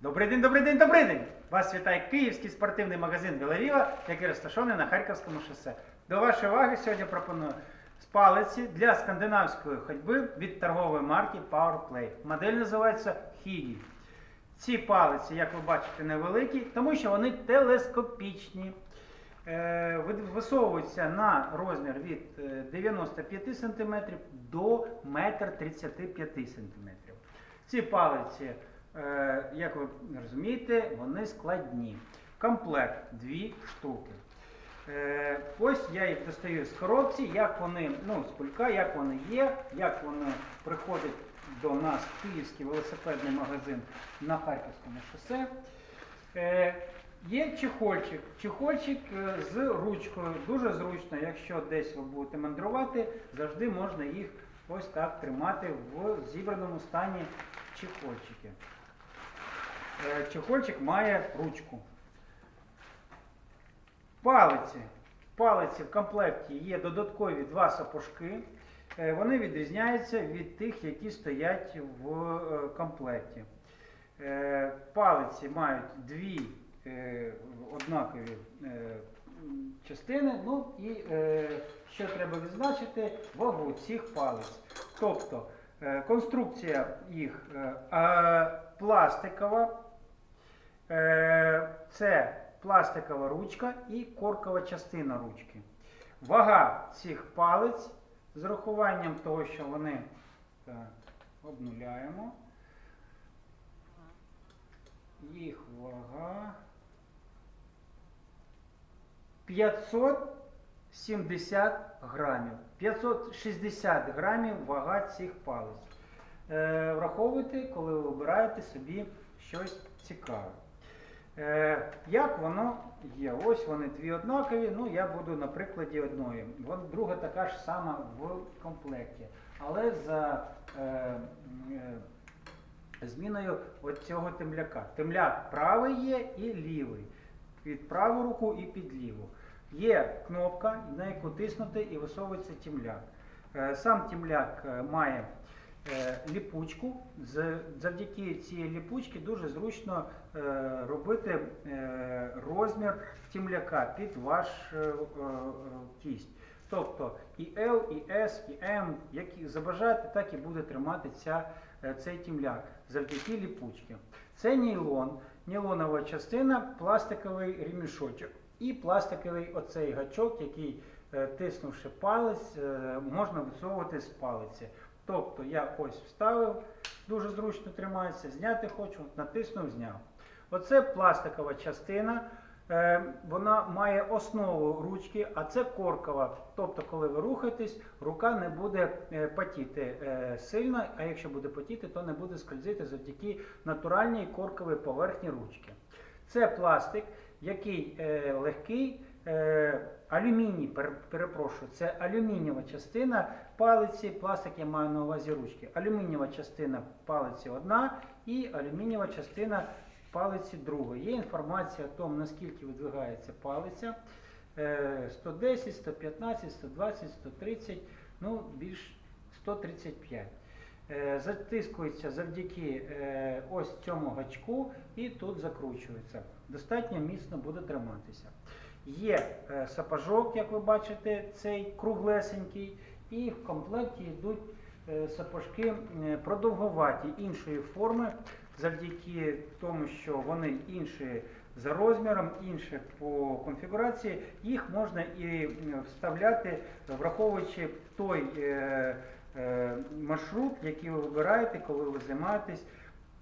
Добрий день, добрий день, добрий день! Вас вітає київський спортивний магазин Білавіва, який розташований на Харківському шосе. До вашої уваги сьогодні пропоную палиці для скандинавської ходьби від торгової марки PowerPlay. Модель називається Higi. Ці палиці, як ви бачите, невеликі, тому що вони телескопічні. Е, Висовуються на розмір від е, 95 см до 1,35 см. Ці палиці, е, як ви розумієте, вони складні. Комплект дві штуки. Е, Ось я їх достаю з коробці, як вони, ну, з кулька, як вони є, як вони приходять до нас в Київський велосипедний магазин на Харківському шосе. Е, Є чехольчик. Чехольчик е, з ручкою. Дуже зручно, якщо десь ви будете мандрувати, завжди можна їх ось так тримати в зібраному стані чехольчики. Е, Чехольчик має ручку. Палиці. Палиці в комплекті є додаткові два сапожки. Е, Вони відрізняються від тих, які стоять в е, комплекті. Палиці мають дві однакові частини. Ну і що треба відзначити, вагу цих палиць. Тобто конструкція їх пластикова, це пластикова ручка і коркова частина ручки. Вага цих палиць з урахуванням того, що вони так, обнуляємо. Їх вага 570 грамів. 560 грамів вага цих палиць. Е, враховуйте, коли ви вибираєте собі щось цікаве. Е, як воно є? Ось вони дві однакові. Ну, я буду на прикладі одної. Вон друга така ж сама в комплекті. Але за е, е, зміною от цього темляка. Темляк правий є і лівий. Під праву руку і під ліву. Є кнопка, на яку тиснути і висовується темляк. Е, Сам темляк е, має ліпучку. Завдяки цій ліпучці дуже зручно е, робити е, розмір темляка під ваш е, е, кість. Тобто і L, і S, і M, як забажаєте, так і буде тримати ця, е, цей темляк завдяки ліпучці. Це нейлон, нейлонова частина, пластиковий ремішочок і пластиковий оцей гачок, який, е, тиснувши палець, е, можна висовувати з палиці. Тобто я ось вставив, дуже зручно тримається, зняти хочу, натиснув, зняв. Оце пластикова частина. Е, Вона має основу ручки, а це коркова. Тобто, коли ви рухаєтесь, рука не буде е, потіти е, сильно, а якщо буде потіти, то не буде скользити завдяки натуральній корковій поверхні ручки. Це пластик, який легкий, алюміній, перепрошую, це алюмінієва частина палиці, пластик я маю на увазі ручки. Алюмінієва частина палиці одна і алюмінієва частина палиці друга. Є інформація о тому, наскільки видвигається палиця. Е, 110, 115, 120, 130, ну більш 135. Е, Затискується завдяки е, ось цьому гачку і тут закручується. Достатньо міцно буде триматися. Є е, сапожок, як ви бачите, цей круглесенький, і в комплекті йдуть е, сапожки продовгуваті іншої форми, завдяки тому, що вони інші за розміром, інші по конфігурації, їх можна і вставляти, враховуючи той е, маршрут, який ви вибираєте, коли ви займаєтесь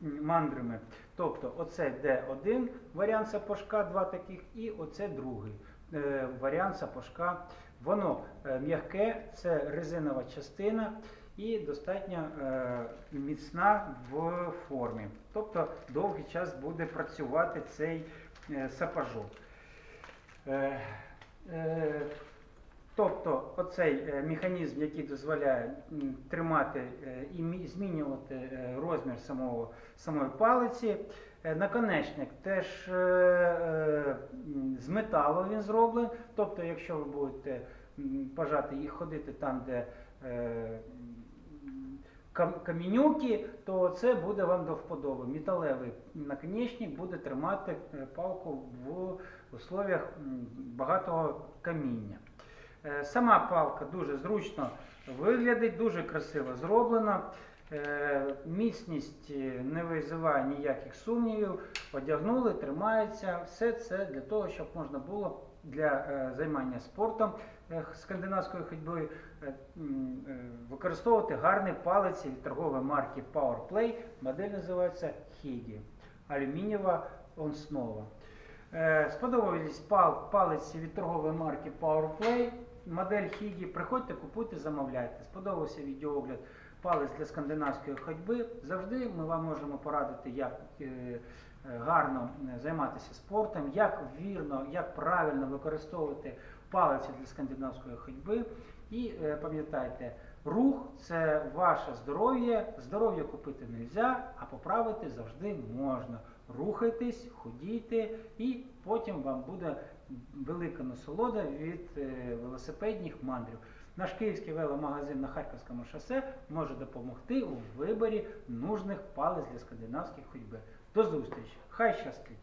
мандрами. Тобто оце де один варіант сапожка, два таких, і оце другий е, варіант сапожка. Воно е, м'яке, це резинова частина і достатньо е, міцна в формі. Тобто довгий час буде працювати цей е, сапожок. Е, е, Тобто оцей е, механізм, який дозволяє тримати е, і змінювати е, розмір самого, самої палиці. Наконечник теж з металу він зроблений. Тобто, якщо ви будете бажати їх ходити там, де камінюки, то це буде вам до вподоби. Металевий наконечник буде тримати палку в условиях м, багатого каміння. Е, Сама палка дуже зручно виглядить, дуже красиво зроблена. Е, Міцність е, не визиває ніяких сумнівів. Одягнули, тримається. Все це для того, щоб можна було для займання спортом скандинавською ходьбою використовувати гарний палець від торгової марки PowerPlay. Модель називається Higi. Алюмінієва основа. Е, Сподобались пал, палиці від торгової марки PowerPlay. Модель Higi. Приходьте, купуйте, замовляйте. Сподобався відеоогляд палець для скандинавської ходьби. Завжди ми вам можемо порадити, як е, е, гарно е, займатися спортом, як вірно, як правильно використовувати палиці для скандинавської ходьби. І пам'ятайте, рух це ваше здоров'я. Здоров'я купити не можна, а поправити завжди можна. Рухайтесь, ходійте, і потім вам буде велика насолода від е, велосипедних мандрів. Наш київський веломагазин на Харківському шосе може допомогти у виборі нужних палець для скандинавських ходьби. До зустрічі! Хай щастить!